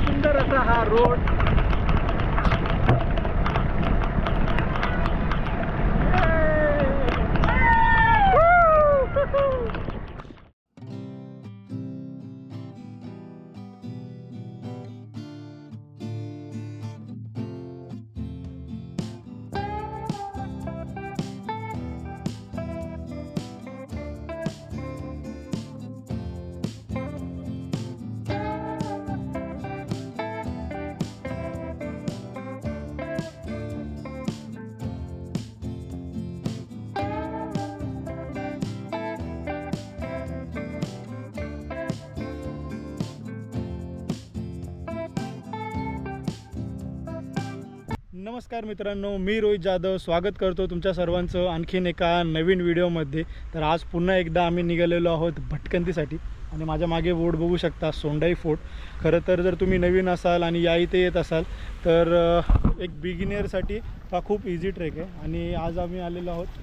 सुंदर असा हा रोड नमस्कार मित्रांनो मी रोहित जाधव. स्वागत करतो तुमच्या सर्वांचं आणखीन एका नवीन व्हिडिओमध्ये. तर आज पुन्हा एकदा आम्ही निघालेलो आहोत भटकंतीसाठी आणि माझ्या मागे बोट बघू शकता सोंडाई फोर्ट. खरं तर जर तुम्ही नवीन असाल आणि या इथे येत असाल तर एक बिगिनियरसाठी हा खूप इझी ट्रेक आहे. आणि आज आम्ही आलेलो आहोत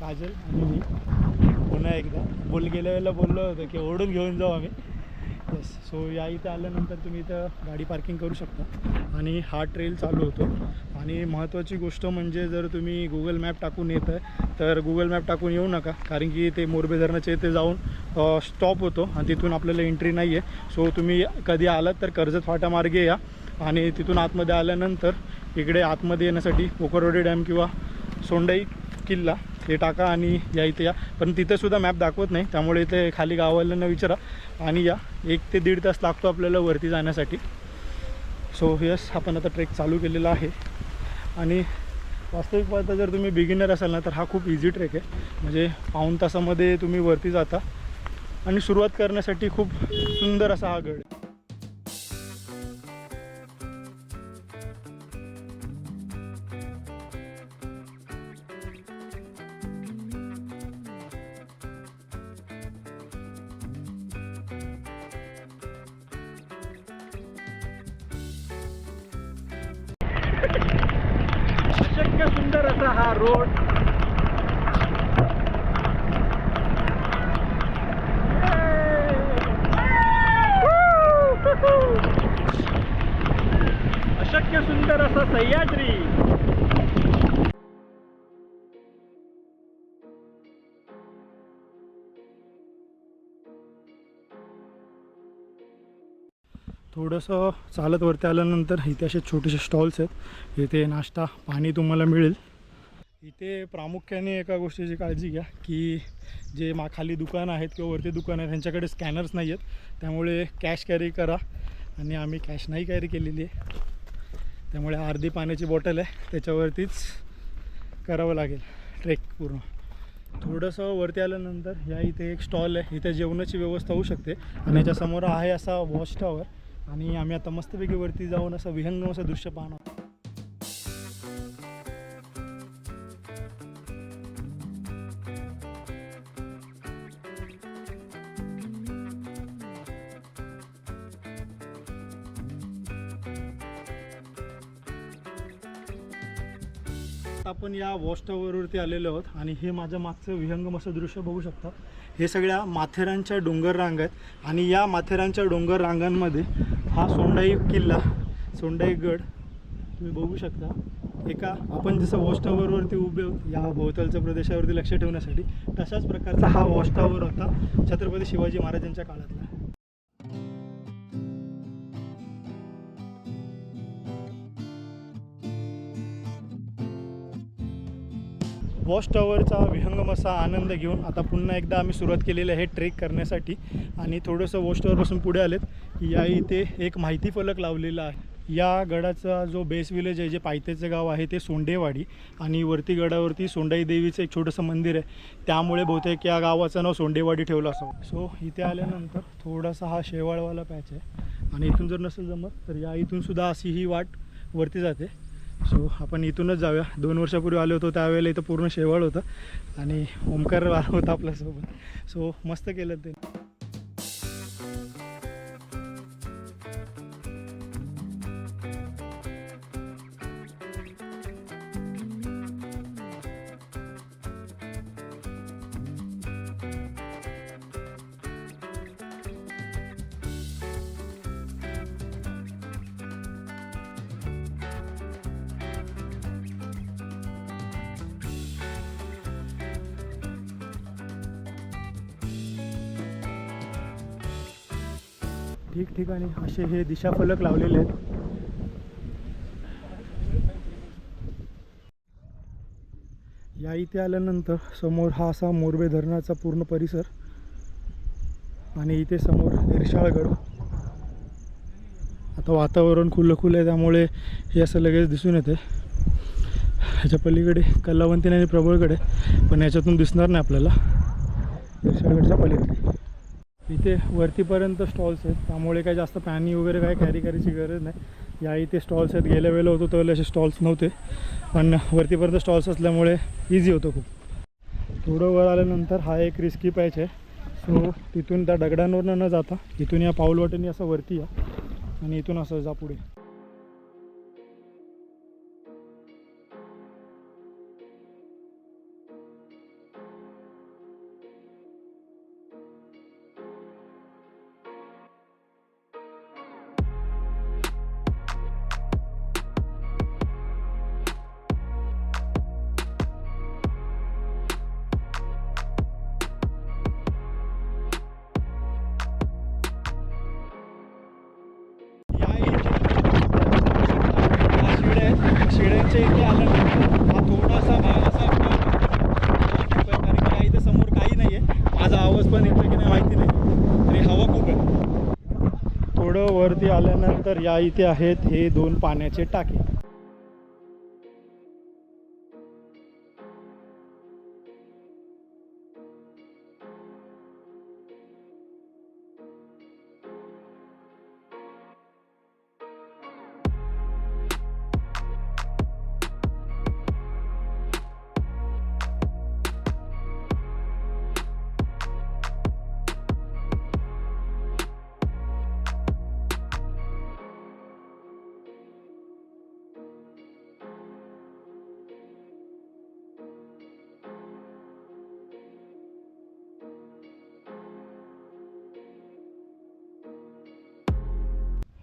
काजल आणि मी. पुन्हा एकदा बोल गेल्या वेळेला बोललो होतो की ओढून घेऊन जाऊ आम्ही. येस सो या इथं आल्यानंतर तुम्ही इथं गाडी पार्किंग करू शकता. आणि हा ट्रेल चालू होतो. आणि महत्त्वाची गोष्ट म्हणजे जर तुम्ही गुगल मॅप टाकून येत आहे तर गुगल मॅप टाकून येऊ नका. कारण की ते मोरबे धरणाचे इथे जाऊन स्टॉप होतो आणि तिथून आपल्याला एंट्री नाही आहे सो तुम्ही कधी आलात तर कर्जत फाटामार्गे या. आणि तिथून आतमध्ये आल्यानंतर इकडे आतमध्ये येण्यासाठी पोखरवाडी डॅम किंवा सोंडाई किल्ला हे टाका आणि या इथे या. पण तिथेसुद्धा मॅप दाखवत नाही. त्यामुळे इथे खाली गाववाल्यांना विचारा आणि या. एक ते दीड तास लागतो आपल्याला वरती जाण्यासाठी. सो यस आपण आता ट्रेक चालू केलेला आहे. आणि वास्तविक पाहता जर तुम्ही बिगिनर असाल ना तर हा खूप इझी ट्रेक आहे. म्हणजे पाऊण तासामध्ये तुम्ही वरती जाता. आणि सुरुवात करण्यासाठी खूप सुंदर असा हा गड सुंदर असा हा रोड. अशक्य सुंदर असा सह्याद्री. थोडंसं चालत वरती आल्यानंतर इथे असे छोटेसे स्टॉल्स आहेत. इथे नाश्ता पाणी तुम्हाला मिळेल. इथे प्रामुख्याने एका गोष्टीची काळजी घ्या की जे मा खाली दुकानं आहेत किंवा वरती दुकानं आहेत त्यांच्याकडे स्कॅनर्स नाही आहेत. त्यामुळे कॅश कॅरी करा आणि आम्ही कॅश नाही कॅरी केलेली आहे. त्यामुळे अर्धी पाण्याची बॉटल आहे. त्याच्यावरतीच करावं लागेल. ट्रेक पूर्ण. थोडंसं वरती आल्यानंतर या इथे एक स्टॉल आहे. इथे जेवणाची व्यवस्था होऊ शकते. आणि याच्यासमोर आहे असा वॉच टॉवर आणि आम्ही आता मस्तपैकी वरती जाऊन असं विहंगम असं दृश्य पाहणार आपण या वॉच टॉवरवरती आलेलो आहोत आणि हे माझ्या मागचं विहंगम असं दृश्य बघू शकता. हे सगळ्या माथेरानच्या डोंगर रांगा आहेत. आणि या माथेरानच्या डोंगर रांगांमध्ये हा सोंडाई किल्ला सोंडाई गड तुम्ही बघू शकता. एका आपण जसं वॉच टॉवरवरती उभे या भोवतालच्या प्रदेशावरती लक्ष ठेवण्यासाठी तशाच प्रकारचा हा वॉच टॉवर होता छत्रपती शिवाजी महाराजांच्या काळातला. वॉच टॉवरचा विहंगम असा आनंद घेऊन आता पुन्हा एकदा आम्ही सुरुवात केलेली आहे ट्रेक करण्यासाठी. आणि थोडंसं वॉच टॉवरपासून पुढे आलेत. या इथे एक माहिती फलक लावलेला आहे. या गडाचा जो बेस विलेज आहे जे पायथ्याचं गाव आहे ते सोंडेवाडी. आणि वरती गडावरती सोंडाई देवीचं एक छोटंसं मंदिर आहे. त्यामुळे बहुतेक या गावाचं नाव सोंडेवाडी ठेवलं असावं सो इथे आल्यानंतर थोडासा हा शेवाळवाला पॅच आहे. आणि इथून जर नसेल जमत तर या इथून सुद्धा अशी ही वाट वरती जाते. सो आपण इथूनच जाऊया. दोन वर्षापूर्वी आलो होतो त्यावेळेला इथं पूर्ण शेवाळ होतं. आणि ओमकार होता आपल्यासोबत. सो मस्त केलं ते ठिकठिकाणी असे हे दिशाफलक लावलेले आहेत. या इथे आल्यानंतर समोर हा असा मोरबे धरणाचा पूर्ण परिसर आणि इथे समोर इरशाळगड आता वातावरण खुलं खुलं आहे त्यामुळे हे असं लगेच दिसून येते. ह्याच्या पलीकडे कलावंतीन आणि प्रबळगड आहे पण याच्यातून दिसणार नाही आपल्याला. निरशाळगडच्या पलीकडे. इथे वरतीपर्यंत स्टॉल्स आहेत. त्यामुळे काही जास्त पॅनी वगैरे काही कॅरी करायची गरज नाही. या इथे स्टॉल्स आहेत. गेल्या वेळेला होतो त्यावेळेला असे स्टॉल्स नव्हते. पण वरतीपर्यंत स्टॉल्स असल्यामुळे इझी होतं खूप. थोडं वर आल्यानंतर हा एक रिस्की पॅच आहे. सो तिथून त्या दगडांवरनं न जाता इथून या पाऊलवाटेने असं वरती या आणि इथून असं जा पुढे. थोडं वरती आल्यानंतर या इथे आहेत हे दोन पाण्याचे टाके.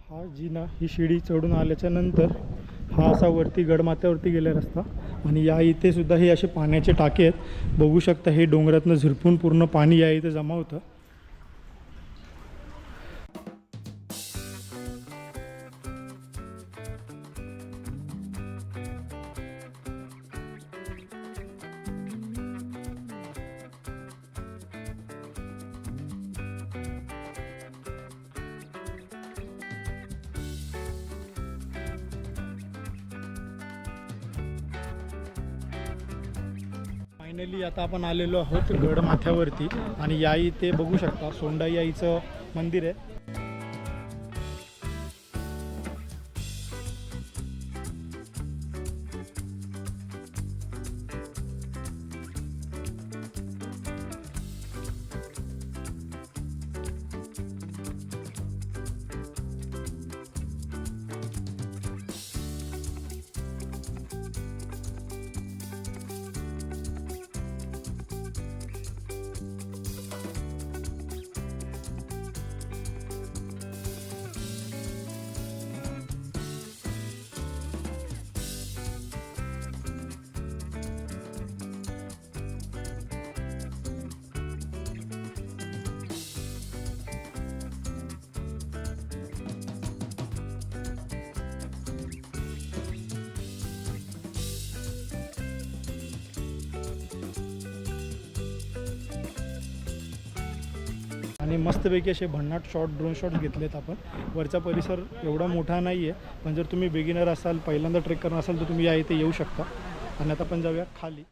हा जिना ही शिडी चढून आल्याच्यानंतर हा असा वरती गडमाथ्यावरती गेला रस्ता. आणि या इथे सुद्धा हे असे पाण्याचे टाके आहेत. बघू शकता हे डोंगरातनं झिरपून पूर्ण पाणी या इथे जमा होतं. फायनली आता आपण आलेलो आहोत गडमाथ्यावरती. आणि या इथे बघू शकता सोंडाई आईचं मंदिर आहे. आणि मस्तपैकी असे भन्नाट शॉट ड्रोन शॉट्स घेतलेत आपण. वरचा परिसर एवढा मोठा नाही आहे पण जर तुम्ही बिगिनर असाल पहिल्यांदा ट्रेक करणार असाल तर तुम्ही या इथे येऊ शकता. आणि आता आपण जाऊया खाली.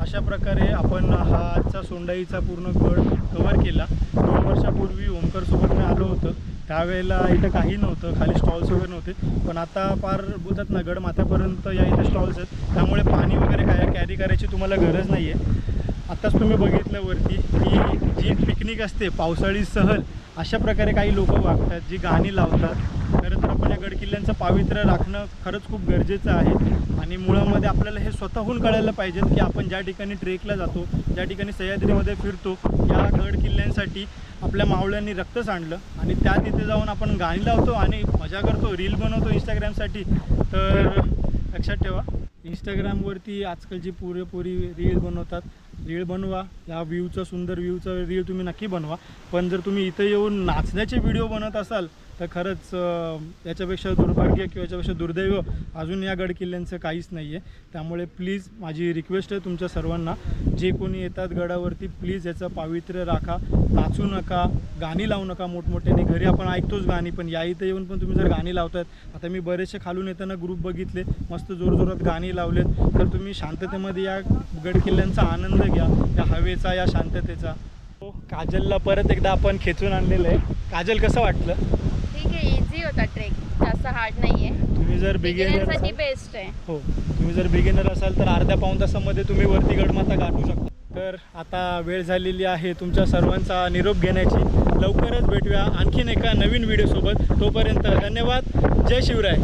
अशा प्रकारे आपण हा आजचा सोंडाईचा पूर्ण गड कवर केला. दोन वर्षापूर्वी ओमकरसोबत मी आलो होतं. त्यावेळेला इथं काही नव्हतं खाली स्टॉल्स वगैरे नव्हते. पण आता फार बोलतात ना गड माथ्यापर्यंत या इथे स्टॉल्स आहेत. त्यामुळे पाणी वगैरे काय कॅरी करायची तुम्हाला गरज नाही आहे आत्ताच तुम्ही बघितलं वरती की जी पिकनिक असते पावसाळी सहल अशा प्रकारे काही लोक वागतात जी गाणी लावतात. खरं तर आपण या गडकिल्ल्यांचं पावित्र्य राखणं खरंच खूप गरजेचं आहे. आणि मुळामध्ये आपल्याला हे स्वतःहून कळायला पाहिजेत की आपण ज्या ठिकाणी ट्रेकला जातो ज्या ठिकाणी सह्याद्रीमध्ये फिरतो या गड किल्ल्यांसाठी आपल्या मावळ्यांनी रक्त सांडलं आणि त्या तिथे जाऊन आपण गाणी लावतो आणि मजा करतो. रील बनवतो इंस्टाग्रामसाठी तर लक्षात ठेवा. इंस्टाग्रामवरती आजकालची पुरेपुरी रील बनवतात रील बनवा. या व्ह्यूचं सुंदर व्ह्यूचं रील तुम्ही नक्की बनवा. पण जर तुम्ही इथं येऊन नाचण्याचे व्हिडिओ बनवत असाल तर खरंच याच्यापेक्षा दुर्भाग्य किंवा याच्यापेक्षा दुर्दैव अजून या गडकिल्ल्यांचं काहीच नाही आहे त्यामुळे प्लीज माझी रिक्वेस्ट आहे तुमच्या सर्वांना जे कोणी येतात गडावरती प्लीज याचं पावित्र्य राखा नाचू नका गाणी लावू नका मोठमोठ्याने. घरी आपण ऐकतोच गाणी पण या इथं येऊन पण तुम्ही जर गाणी लावतात आता मी बरेचसे खालून येताना ग्रुप बघितले मस्त जोरजोरात गाणी लावलेत. तर तुम्ही शांततेमध्ये या गडकिल्ल्यांचा आनंद घ्या या हवेचा या शांततेचा. हो, काजलला परत एकदा आपण खेचून आणलेलं आहे. काजल कसं वाटलं? आहे इझी होता ट्रेक जास्त हार्ड नाहीये. तुम्ही जर बिगिनर बिगिनरसाठी बेस्ट आहे. हो. तुम्ही जर बिगिनर असाल तर अर्ध्या पाऊण तासामध्ये तुम्ही वरती गडमाता गाठू शकता. तर आता वेळ झालेली आहे तुमच्या सर्वांचा निरोप घेण्याची. लवकरच भेटूया आणखीन एका नवीन व्हिडिओसोबत तोपर्यंत धन्यवाद. जय शिवराय.